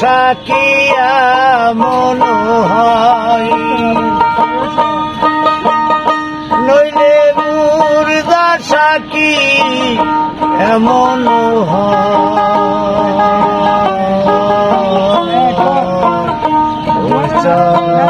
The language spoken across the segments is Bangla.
সাকিয়া মনোহয় নইলে মুর্দা সাকি এমন হয় আমি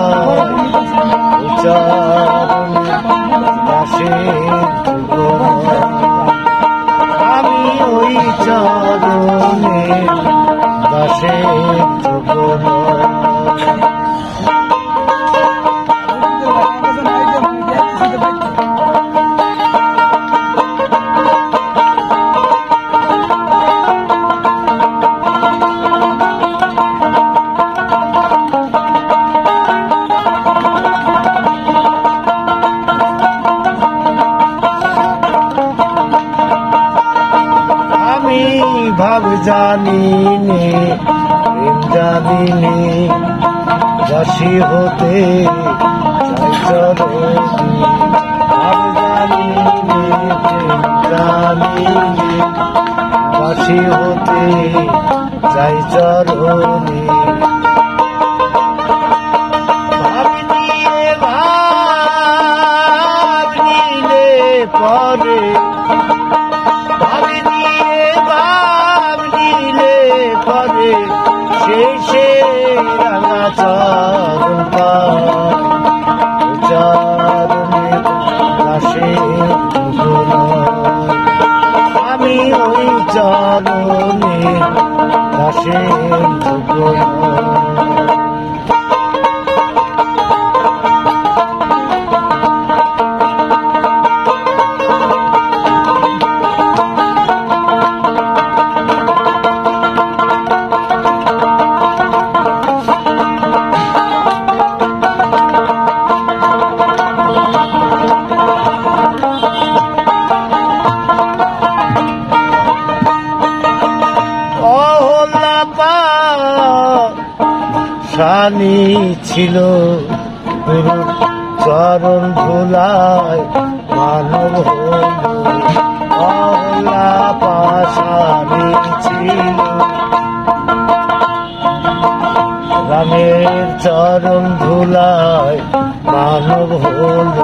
ওই ভাব জানি নে জানি দাসী হতে নে হতে চাই চরণি চরণ চারণে দাসে সানি ছিল গুরুর চরণ ধুলায় মানব অহল্লা পাশানি ছিল। রামের চরণ ধুলায় মানব হল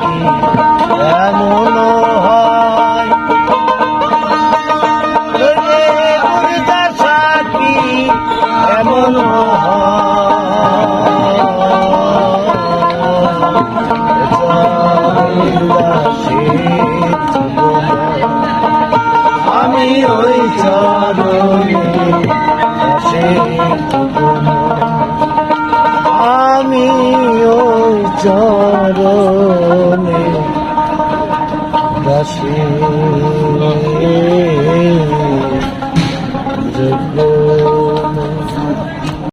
কি এমন হয়। এমন আমি ওই চরণে দাসে মনে দাসী